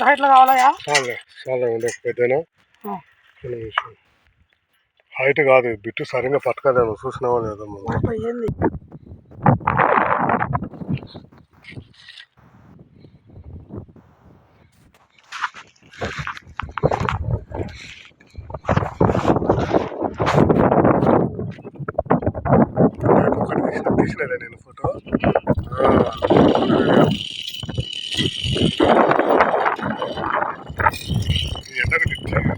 హైట్లో కావాలయా చాలే ఒక పెద్దనా ఆ. ఒక నిమిషం. హైట్ కాదు బిట్టు సరిగ్గా పట్టుకోలేము చూసినావా లేదా ఇంత తీసినా నేను ఫోటో ఎండకు తెచ్చాను